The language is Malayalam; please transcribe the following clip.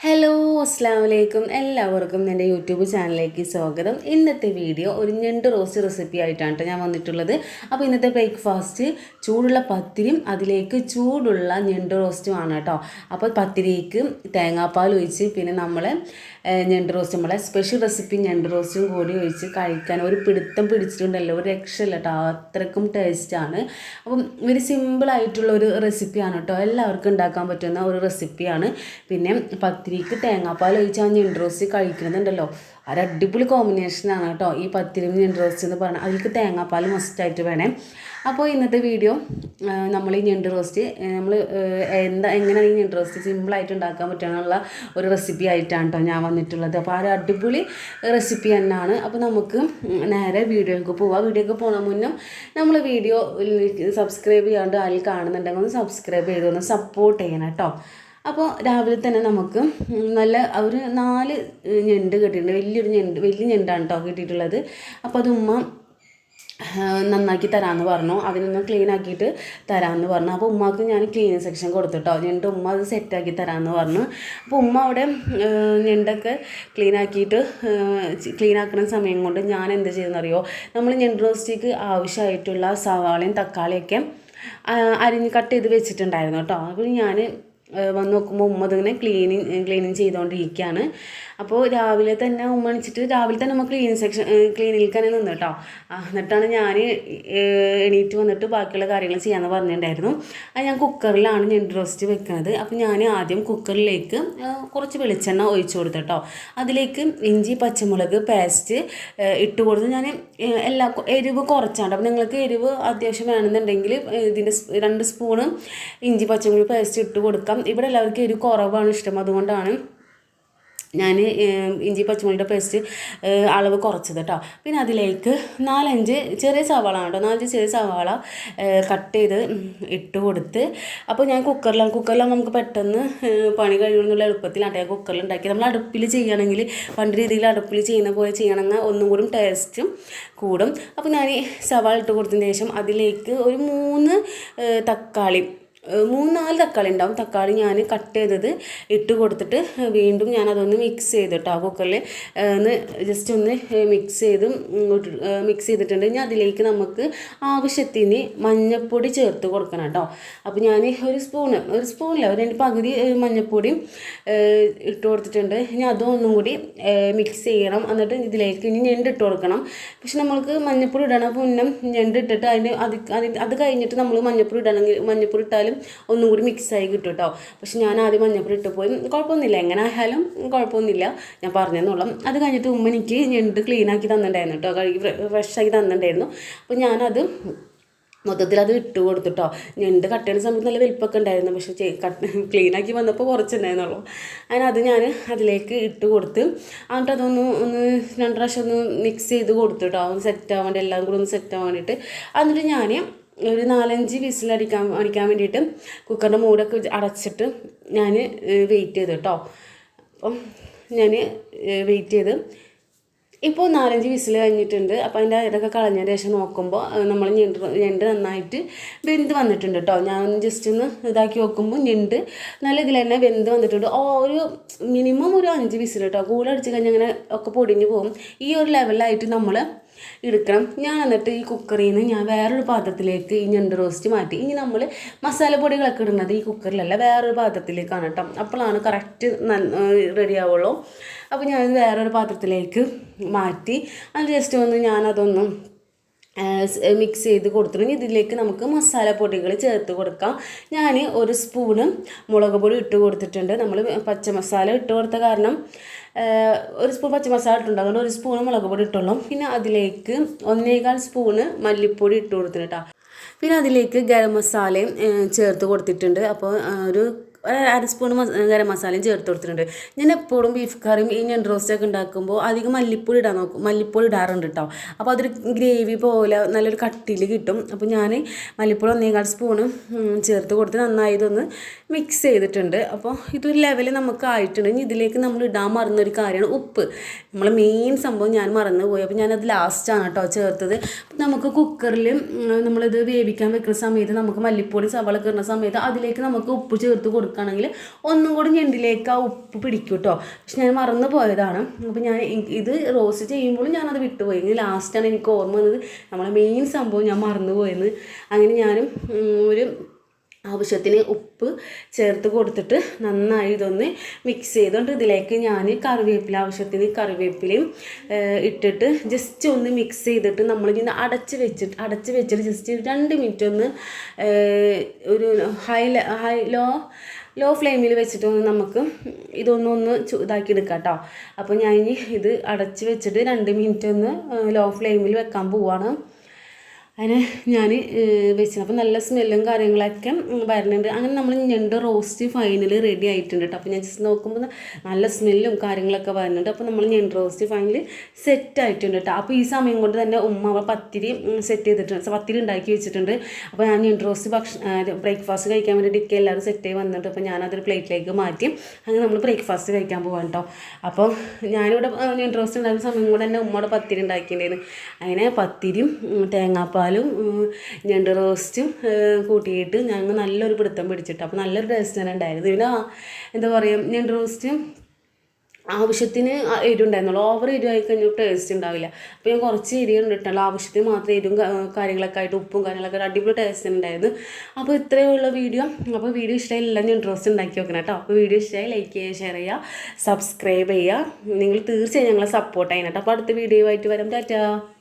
ഹലോ അസ്സാം വലൈക്കും എല്ലാവർക്കും എന്റെ യൂട്യൂബ് ചാനലിലേക്ക് സ്വാഗതം. ഇന്നത്തെ വീഡിയോ ഒരു ഞണ്ട് റോസ്റ്റ് റെസിപ്പി ആയിട്ടാണ് ട്ടോ ഞാൻ വന്നിട്ടുള്ളത്. അപ്പോൾ ഇന്നത്തെ ബ്രേക്ക്ഫാസ്റ്റ് ചൂടുള്ള പത്തിരിയും അതിലേക്ക് ചൂടുള്ള ഞണ്ട് റോസ്റ്റുമാണ് കേട്ടോ. അപ്പോൾ പത്തിരിക്ക് തേങ്ങാപ്പാൽ ഒഴിച്ച് പിന്നെ നമ്മൾ ഞണ്ട് റോസ്റ്റ് നമ്മളെ സ്പെഷ്യൽ റെസിപ്പി ഞണ്ട് റോസ്റ്റും കൂടി ഒഴിച്ച് കഴിക്കാൻ ഒരു പിടുത്തം പിടിച്ചിട്ടുണ്ടല്ലോ. ഒരു രക്ഷയില്ല കേട്ടോ. അത്രക്കും ടേസ്റ്റാണ് അപ്പം ഒരു സിമ്പിളായിട്ടുള്ള ഒരു റെസിപ്പിയാണ് കേട്ടോ. എല്ലാവർക്കും ഉണ്ടാക്കാൻ പറ്റുന്ന ഒരു റെസിപ്പിയാണ് പിന്നെ പത്തിരിക്ക് തേങ്ങാപ്പാൽ ഒഴിച്ച് ആ കഴിക്കുന്നുണ്ടല്ലോ. ഒരു അടിപൊളി കോമ്പിനേഷനാണ് കേട്ടോ. ഈ പത്തിരി റോസ്റ്റ് എന്ന് പറഞ്ഞാൽ അതിലേക്ക് തേങ്ങാപ്പാൽ മസ്റ്റായിട്ട് വേണേ. അപ്പോൾ ഇന്നത്തെ വീഡിയോ നമ്മൾ ഈ ഞെണ്ട് റോസ്റ്റ് നമ്മൾ എന്താ എങ്ങനെയാണ് ഈ ഞെണ്ട് റോസ്റ്റ് സിമ്പിളായിട്ട് ഉണ്ടാക്കാൻ പറ്റാനുള്ള ഒരു റെസിപ്പി ആയിട്ടാണ് കേട്ടോ ഞാൻ വന്നിട്ടുള്ളത്. അപ്പോൾ ആ ഒരു അടിപൊളി റെസിപ്പി തന്നെയാണ്. അപ്പോൾ നമുക്ക് നേരെ വീഡിയോയിലേക്ക് പോവാം. വീഡിയോക്ക് പോകുന്ന മുന്നേ നമ്മൾ വീഡിയോ സബ്സ്ക്രൈബ് ചെയ്യാണ്ട് അതിൽ കാണുന്നുണ്ടെങ്കിൽ ഒന്ന് സബ്സ്ക്രൈബ് ചെയ്തൊന്ന് സപ്പോർട്ട് ചെയ്യണം കേട്ടോ. അപ്പോൾ രാവിലെ തന്നെ നമുക്ക് നല്ല ഒരു നാല് ഞെണ്ട് കിട്ടിയിട്ടുണ്ട്. വലിയൊരു ഞെണ്ട് വലിയ ഞെണ്ടാണ് കേട്ടോ കിട്ടിയിട്ടുള്ളത്. അപ്പോൾ അത് ഉമ്മ നന്നാക്കി തരാമെന്ന് പറഞ്ഞു. അതിനൊന്ന് ക്ലീൻ ആക്കിയിട്ട് തരാമെന്ന് പറഞ്ഞു. അപ്പോൾ ഉമ്മാക്ക് ഞാൻ ക്ലീനിങ് സെക്ഷൻ കൊടുത്തിട്ടോ. ഞണ്ട് ഉമ്മ അത് സെറ്റാക്കി തരാമെന്ന് പറഞ്ഞു. അപ്പോൾ ഉമ്മ അവിടെ ഞണ്ടൊക്കെ ക്ലീൻ ആക്കിയിട്ട് ക്ലീൻ ആക്കുന്ന സമയം കൊണ്ട് ഞാൻ എന്ത് ചെയ്തെന്നറിയോ? നമ്മൾ ഞണ്ട് റോസ്റ്റിക്ക് ആവശ്യമായിട്ടുള്ള സവാളയും തക്കാളിയൊക്കെ അരിഞ്ഞ് കട്ട് ചെയ്ത് വെച്ചിട്ടുണ്ടായിരുന്നു കേട്ടോ അപ്പോൾ ഞാൻ വന്ന് നോക്കുമ്പോൾ ഉമ്മ ഇതിങ്ങനെ ക്ലീനിങ് ക്ലീനിങ് ചെയ്തുകൊണ്ടിരിക്കുകയാണ് അപ്പോൾ രാവിലെ തന്നെ ഉമ്മ അണിച്ചിട്ട് രാവിലെ തന്നെ നമ്മൾ ക്ലീനിങ് സെക്ഷൻ ക്ലീനിങ്ങിൽ തന്നെ നിന്ന് കേട്ടോ എന്നിട്ടാണ് ഞാൻ എണീറ്റ് വന്നിട്ട് ബാക്കിയുള്ള കാര്യങ്ങൾ ചെയ്യാമെന്ന് പറഞ്ഞിട്ടുണ്ടായിരുന്നു. അത് ഞാൻ കുക്കറിലാണ് ഞണ്ട് റോസ്റ്റ് വെക്കുന്നത് അപ്പോൾ ഞാൻ ആദ്യം കുക്കറിലേക്ക് കുറച്ച് വെളിച്ചെണ്ണ ഒഴിച്ചു കൊടുത്തു കേട്ടോ അതിലേക്ക് ഇഞ്ചി പച്ചമുളക് പേസ്റ്റ് ഇട്ട് കൊടുത്ത് ഞാൻ എല്ലാ എരിവ് കുറച്ചാണ് അപ്പോൾ നിങ്ങൾക്ക് എരിവ് അത്യാവശ്യം വേണമെന്നുണ്ടെങ്കിൽ ഇതിന്റെ രണ്ട് സ്പൂണ് ഇഞ്ചി പച്ചമുളക് പേസ്റ്റ് ഇട്ട് കൊടുക്കാം. ഇവിടെ എല്ലാവർക്കും ഒരു കുറവാണ് ഇഷ്ടം. അതുകൊണ്ടാണ് ഞാൻ ഇഞ്ചി പച്ചമുളകിന്റെ പേസ്റ്റ് അളവ് കുറച്ചത് കേട്ടോ പിന്നെ അതിലേക്ക് നാലഞ്ച് ചെറിയ സവാള കേട്ടോ നാലഞ്ച് ചെറിയ സവാള കട്ട് ചെയ്ത് ഇട്ട് കൊടുത്ത് അപ്പോൾ ഞാൻ കുക്കറിലാണ് കുക്കറിലാണ് നമുക്ക് പെട്ടെന്ന് പണി കഴിയുമെന്നുള്ള എളുപ്പത്തിലാണ് ഞാൻ കുക്കറിൽ ഉണ്ടാക്കി നമ്മൾ അടുപ്പിൽ ചെയ്യുകയാണെങ്കിൽ പണ്ട് രീതിയിൽ അടുപ്പിൽ ചെയ്യുന്ന പോലെ ചെയ്യണമെങ്കിൽ ഒന്നും കൂടി ടേസ്റ്റും കൂടും. അപ്പോൾ ഞാൻ സവാള ഇട്ട് കൊടുത്തതിന് ശേഷം അതിലേക്ക് ഒരു മൂന്ന് തക്കാളി മൂന്ന് നാല് തക്കാളി ഉണ്ടാവും തക്കാളി ഞാൻ കട്ട് ചെയ്തത് ഇട്ട് കൊടുത്തിട്ട് വീണ്ടും ഞാൻ അതൊന്ന് മിക്സ് ചെയ്തിട്ടോ കുക്കറിൽ ഒന്ന് ജസ്റ്റ് ഒന്ന് മിക്സ് ചെയ്തും മിക്സ് ചെയ്തിട്ടുണ്ട്. ഇനി അതിലേക്ക് നമുക്ക് ആവശ്യത്തിന് മഞ്ഞൾപ്പൊടി ചേർത്ത് കൊടുക്കണം കേട്ടോ. അപ്പോൾ ഞാൻ ഒരു സ്പൂണ് ഒരു സ്പൂണില്ല ഒരു രണ്ട് പകുതി മഞ്ഞൾപ്പൊടിയും ഇട്ട് കൊടുത്തിട്ടുണ്ട്. ഇനി അതും ഒന്നും കൂടി മിക്സ് ചെയ്യണം. എന്നിട്ട് ഇതിലേക്ക് ഇനി ഞണ്ട് ഇട്ട് കൊടുക്കണം. പക്ഷെ നമ്മൾക്ക് മഞ്ഞൾപ്പൊടി ഇടണം. മുന്നേ ഞണ്ട് ഇട്ടിട്ട് അതിന് അത് അത് കഴിഞ്ഞിട്ട് നമ്മൾ മഞ്ഞൾപ്പൊടി ഇടണമെങ്കിൽ മഞ്ഞൾപ്പൊടി ഇട്ടാലും ഒന്നും കൂടി മിക്സായി കിട്ടും കേട്ടോ പക്ഷെ ഞാൻ ആദ്യം മഞ്ഞപ്പൊടി ഇട്ട് പോയി. കുഴപ്പമൊന്നുമില്ല. എങ്ങനെ ആയാലും കുഴപ്പമൊന്നുമില്ല. ഞാൻ പറഞ്ഞെന്നോളം. അത് കഴിഞ്ഞിട്ട് ഉമ്മ എനിക്ക് ഞണ്ട് ക്ലീൻ ആക്കി തന്നിട്ടുണ്ടായിരുന്നു കേട്ടോ കഴുകി ഫ്രഷ് ആക്കി തന്നിട്ടുണ്ടായിരുന്നു. അപ്പോൾ ഞാനത് മൊത്തത്തിൽ അത് ഇട്ട് കൊടുത്തിട്ടോ ഞണ്ട് കട്ട് ചെയ്യുന്ന സമയത്ത് നല്ല വലിപ്പമൊക്കെ ഉണ്ടായിരുന്നു. പക്ഷേ കട്ട് ക്ലീനാക്കി വന്നപ്പോൾ കുറച്ചുണ്ടായിരുന്നുള്ളൂ അങ്ങനെ അത് ഞാൻ അതിലേക്ക് ഇട്ട് കൊടുത്ത് എന്നിട്ട് അതൊന്ന് ഒന്ന് രണ്ട് പ്രാവശ്യം ഒന്ന് മിക്സ് ചെയ്ത് കൊടുത്തു കേട്ടോ ഒന്ന് സെറ്റ് ആവാൻ വേണ്ടി എല്ലാം കൂടെ ഒന്ന് സെറ്റ് ആവാൻ വേണ്ടിയിട്ട്. എന്നിട്ട് ഞാൻ ഒരു നാലഞ്ച് വിസിലടിക്കാൻ അടിക്കാൻ വേണ്ടിയിട്ട് കുക്കറിന്റെ മൂടൊക്കെ അടച്ചിട്ട് ഞാൻ വെയിറ്റ് ചെയ്തു കേട്ടോ അപ്പം ഞാൻ വെയിറ്റ് ചെയ്ത് ഇപ്പോൾ നാലഞ്ച് വിസിൽ കഴിഞ്ഞിട്ടുണ്ട്. അപ്പോൾ അതിന്റെ ഇതൊക്കെ കളഞ്ഞതിന് ശേഷം നോക്കുമ്പോൾ നമ്മൾ ഞണ്ട് ഞണ്ട് നന്നായിട്ട് വെന്ത് വന്നിട്ടുണ്ട് കേട്ടോ ഞാൻ ജസ്റ്റ് ഒന്ന് ഇതാക്കി നോക്കുമ്പോൾ ഞണ്ട് നല്ല ഇതിൽ തന്നെ വെന്ത് വന്നിട്ടുണ്ട്. ഓ ഒരു മിനിമം ഒരു അഞ്ച് വിസിൽ കേട്ടോ കൂടെ അടിച്ച് കഴിഞ്ഞാൽ അങ്ങനെ ഒക്കെ പൊടിഞ്ഞ് പോകും. ഈ ഒരു ലെവലിലായിട്ട് നമ്മൾ എടുക്കണം. ഞാൻ എന്നിട്ട് ഈ കുക്കറിൽ നിന്ന് ഞാൻ വേറൊരു പാത്രത്തിലേക്ക് ഈ ഞണ്ട് റോസ്റ്റ് മാറ്റി. ഇനി നമ്മൾ മസാലപ്പൊടികളൊക്കെ ഇടുന്നത് ഈ കുക്കറിലല്ല വേറൊരു പാത്രത്തിലേക്കാണ് കേട്ടോ. അപ്പോഴാണ് കറക്റ്റ് റെഡി ആവുള്ളൂ. അപ്പോൾ ഞാൻ വേറൊരു പാത്രത്തിലേക്ക് മാറ്റി. അത് ജസ്റ്റ് ഒന്ന് ഞാനതൊന്ന് മിക്സ് ചെയ്ത് കൊടുത്തിട്ട് ഇതിലേക്ക് നമുക്ക് മസാലപ്പൊടികൾ ചേർത്ത് കൊടുക്കാം. ഞാൻ ഒരു സ്പൂണ് മുളക് പൊടി ഇട്ട് കൊടുത്തിട്ടുണ്ട്. നമ്മൾ പച്ചമസാല ഇട്ട് കൊടുത്ത കാരണം ഒരു സ്പൂൺ പച്ചമസാല ഇട്ടുണ്ട് അതുകൊണ്ട് ഒരു സ്പൂൺ മുളക് പൊടി ഇട്ടുള്ളൂ. പിന്നെ അതിലേക്ക് ഒന്നേകാൽ സ്പൂണ് മല്ലിപ്പൊടി ഇട്ട് കൊടുത്തിട്ടാ പിന്നെ അതിലേക്ക് ഗരം മസാലയും ചേർത്ത് കൊടുത്തിട്ടുണ്ട്. അപ്പോൾ ഒരു അര സ്പൂൺ ഗരം മസാലയും ചേർത്ത് കൊടുത്തിട്ടുണ്ട്. ഞാൻ എപ്പോഴും ബീഫ് കറിയും ഈ ഞണ്ട് റോസ്റ്റൊക്കെ ഉണ്ടാക്കുമ്പോൾ അധികം മല്ലിപ്പൊടി ഇടാൻ നോക്കും. മല്ലിപ്പൊടി ഇടാറുണ്ട് കേട്ടോ അപ്പോൾ അതൊരു ഗ്രേവി പോലെ നല്ലൊരു കട്ടിയിൽ കിട്ടും. അപ്പോൾ ഞാൻ മല്ലിപ്പൊടി ഒന്നേകാൽ സ്പൂണ് ചേർത്ത് കൊടുത്ത് നന്നായി ഇതൊന്ന് മിക്സ് ചെയ്തിട്ടുണ്ട്. അപ്പോൾ ഇതൊരു ലെവൽ നമുക്ക് ആയിട്ടുണ്ട്. ഇനി ഇതിലേക്ക് നമ്മൾ ഇടാൻ മറന്ന ഒരു കാര്യമാണ് ഉപ്പ്. നമ്മൾ മെയിൻ സംഭവം ഞാൻ മറന്നു പോയി. അപ്പോൾ ഞാനത് ലാസ്റ്റാണ് കേട്ടോ ചേർത്തത്. നമുക്ക് കുക്കറിൽ നമ്മളിത് വേവിക്കാൻ വെക്കുന്ന സമയത്ത് നമുക്ക് മല്ലിപ്പൊടി സവാള കയറുന്ന സമയത്ത് അതിലേക്ക് നമുക്ക് ഉപ്പ് ചേർത്ത് കൊടുക്കാം കൊടുക്കുകയാണെങ്കിൽ ഒന്നും കൂടി ഞെണ്ടിലേക്ക് ആ ഉപ്പ് പിടിക്കും കേട്ടോ. പക്ഷെ ഞാൻ മറന്നു പോയതാണ്. അപ്പോൾ ഞാൻ ഇത് റോസ്റ്റ് ചെയ്യുമ്പോഴും ഞാനത് വിട്ടുപോയി. ഇനി ലാസ്റ്റാണ് എനിക്ക് ഓർമ്മ വന്നത് നമ്മളെ മെയിൻ സംഭവം ഞാൻ മറന്നു പോയെന്ന്. അങ്ങനെ ഞാനും ഒരു ആവശ്യത്തിന് ഉപ്പ് ചേർത്ത് കൊടുത്തിട്ട് നന്നായി ഇതൊന്ന് മിക്സ് ചെയ്തുകൊണ്ട് ഇതിലേക്ക് ഞാൻ കറിവേപ്പില ആവശ്യത്തിന് കറിവേപ്പിലയും ഇട്ടിട്ട് ജസ്റ്റ് ഒന്ന് മിക്സ് ചെയ്തിട്ട് നമ്മളിങ്ങനെ അടച്ച് വെച്ചിട്ട് അടച്ച് വെച്ചിട്ട് ജസ്റ്റ് രണ്ട് മിനിറ്റ് ഒന്ന് ഒരു ഹൈ ഹൈ ലോ ലോ ഫ്ലെയിമിൽ വെച്ചിട്ട് ഒന്ന് നമുക്ക് ഇതൊന്നും ഒന്ന് ഇതാക്കി എടുക്കാം കേട്ടോ അപ്പോൾ ഞാൻ ഇനി ഇത് അടച്ച് വെച്ചിട്ട് രണ്ട് മിനിറ്റ് ഒന്ന് ലോ ഫ്ലെയിമിൽ വെക്കാൻ പോവാണ്. അതിന് ഞാൻ വെച്ചത് അപ്പോൾ നല്ല സ്മെല്ലും കാര്യങ്ങളൊക്കെ വരുന്നുണ്ട്. അങ്ങനെ നമ്മൾ ഞണ്ട് റോസ്റ്റ് ഫൈനലി റെഡി ആയിട്ടുണ്ട് കേട്ടോ അപ്പോൾ ഞാൻ ജസ്റ്റ് നോക്കുമ്പോൾ നല്ല സ്മെല്ലും കാര്യങ്ങളൊക്കെ വരുന്നുണ്ട്. അപ്പോൾ നമ്മൾ ഞണ്ട് റോസ്റ്റ് ഫൈനലി സെറ്റ് ആയിട്ടുണ്ട് കേട്ടോ അപ്പോൾ ഈ സമയം കൊണ്ട് തന്നെ ഉമ്മ അവ പത്തിരി സെറ്റ് ചെയ്തിട്ടുണ്ട്. പത്തിരി ഉണ്ടാക്കി വെച്ചിട്ടുണ്ട്. അപ്പോൾ ഞാൻ ഞണ്ട് റോസ്റ്റ് ഭക്ഷണം ബ്രേക്ക്ഫാസ്റ്റ് കഴിക്കാൻ വേണ്ടി ഡിക്കി എല്ലാവരും സെറ്റ് ആയി വന്നിട്ട് അപ്പോൾ ഞാനതൊരു പ്ലേറ്റിലേക്ക് മാറ്റി അങ്ങനെ നമ്മൾ ബ്രേക്ക്ഫാസ്റ്റ് കഴിക്കാൻ പോകാം കേട്ടോ അപ്പോൾ ഞാനിവിടെ ഞണ്ട് റോസ്റ്റ് ഉണ്ടാക്കുന്ന സമയം കൂടെ തന്നെ ഉമ്മയുടെ പത്തിരി ഉണ്ടാക്കിയിട്ടുണ്ടായിരുന്നു. അങ്ങനെ പത്തിരിയും ഉം, ഉം, ഞണ്ട് റോസ്റ്റും കൂട്ടിയിട്ട് ഞങ്ങൾ നല്ലൊരു പിടുത്തം പിടിച്ചിട്ട്. അപ്പോൾ നല്ലൊരു ടേസ്റ്റ് തന്നെ ഉണ്ടായിരുന്നു. പിന്നെ എന്താ പറയുക ഞണ്ട് റോസ്റ്റും ആവശ്യത്തിന് എരിവുണ്ടായിരുന്നുള്ളൂ ഓവർ എരിവായി കഴിഞ്ഞാൽ ടേസ്റ്റ് ഉണ്ടാവില്ല. അപ്പോൾ ഞാൻ കുറച്ച് എരിവ് ഇട്ടിട്ടുള്ളൂ ആവശ്യത്തിന് മാത്രം എരിവും കാര്യങ്ങളൊക്കെ ആയിട്ട് ഉപ്പും കാര്യങ്ങളൊക്കെ അടിപൊളി ടേസ്റ്റ് ഉണ്ടായിരുന്നു. അപ്പോൾ ഇത്രയേ ഉള്ള വീഡിയോ. അപ്പോൾ വീഡിയോ ഇഷ്ടമായി എല്ലാം ഇൻട്രസ്റ്റ് ഉണ്ടാക്കി വെക്കണം കേട്ടോ. അപ്പോൾ വീഡിയോ ഇഷ്ടമായി ലൈക്ക് ചെയ്യുക ഷെയർ ചെയ്യുക സബ്സ്ക്രൈബ് ചെയ്യുക. നിങ്ങൾ തീർച്ചയായും ഞങ്ങളെ സപ്പോർട്ട് ചെയ്യണം കേട്ടോ. അപ്പോൾ അടുത്ത വീഡിയോ ആയിട്ട് വരാം. ടാറ്റാ.